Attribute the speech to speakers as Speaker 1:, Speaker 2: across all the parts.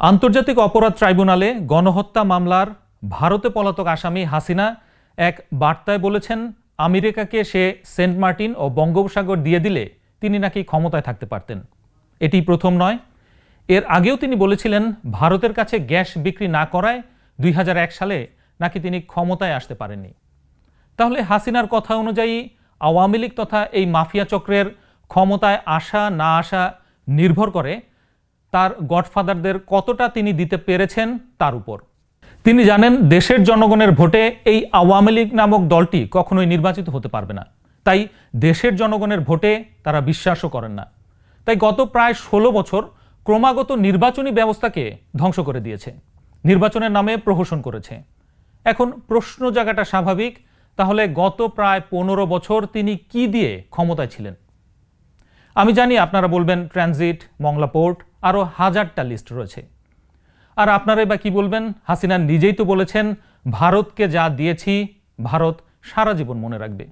Speaker 1: আন্তর্জাতিক অপরাধ ট্রাইব্যুনালে গণহত্যা মামলার ভারতে পলাতক আসামি হাসিনা এক বার্তায় বলেছেন, আমেরিকাকে সে সেন্ট মার্টিন ও বঙ্গোপসাগর দিয়ে দিলে তিনি নাকি ক্ষমতায় থাকতে পারতেন। এটি প্রথম নয়। এর আগেও তিনি বলেছিলেন, ভারতের কাছে গ্যাস বিক্রি না করায় দুই হাজার এক সালে নাকি তিনি ক্ষমতায় আসতে পারেননি। তাহলে হাসিনার কথা অনুযায়ী, আওয়ামী লীগ তথা এই মাফিয়া চক্রের ক্ষমতায় আসা না আসা নির্ভর করে তার গডফাদারদের কতটা তিনি দিতে পেরেছেন তার উপর। তিনি জানেন দেশের জনগণের ভোটে এই আওয়ামী লীগ নামক দলটি কখনোই নির্বাচিত হতে পারবে না। তাই দেশের জনগণের ভোটে তারা বিশ্বাসও করেন না। তাই গত প্রায় ষোলো বছর ক্রমাগত নির্বাচনী ব্যবস্থাকে ধ্বংস করে দিয়েছে। নির্বাচনের নামে প্রহসন করেছে। এখন প্রশ্ন জায়গাটা স্বাভাবিক, তাহলে গত প্রায় পনেরো বছর তিনি কি দিয়ে ক্ষমতায় ছিলেন? আমি জানি আপনারা বলবেন ট্রানজিট, মংলা পোর্ট আরও হাজারটা লিস্ট রয়েছে। আর আপনারাই বা কি বলবেন? হাসিনা নিজেই তো বলেছেন, ভারতকে যা দিয়েছি, ভারত সারা জীবন মনে রাখবে।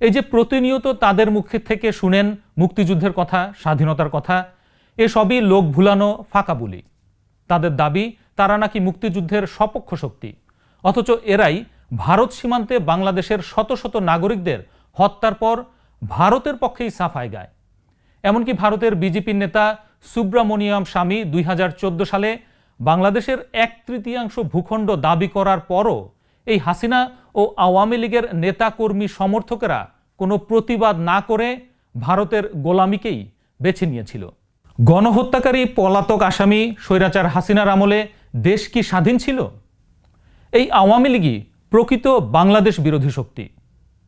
Speaker 1: এই যে প্রতিনিয়ত তাদের মুখে থেকে শুনেন মুক্তিযুদ্ধের কথা, স্বাধীনতার কথা এসবই লোক ভুলানো, ফাঁকা বলি। তাদের দাবি, তারা নাকি মুক্তিযুদ্ধের সপক্ষ শক্তি। অথচ এরাই ভারত সীমান্তে বাংলাদেশের শত শত নাগরিকদের হত্যার পর ভারতের পক্ষেই সাফাই গায়। এমনকি ভারতের বিজেপির নেতা সুব্রামণিয়াম স্বামী দুই হাজার চোদ্দ সালে বাংলাদেশের এক তৃতীয়াংশ ভূখণ্ড দাবি করার পরও এই হাসিনা ও আওয়ামী লীগের নেতাকর্মী সমর্থকেরা কোনো প্রতিবাদ না করে ভারতের গোলামিকেই বেছে নিয়েছিল। গণহত্যাকারী পলাতক আসামি স্বৈরাচার হাসিনার আমলে দেশ কি স্বাধীন ছিল? এই আওয়ামী লীগই প্রকৃত বাংলাদেশ বিরোধী শক্তি।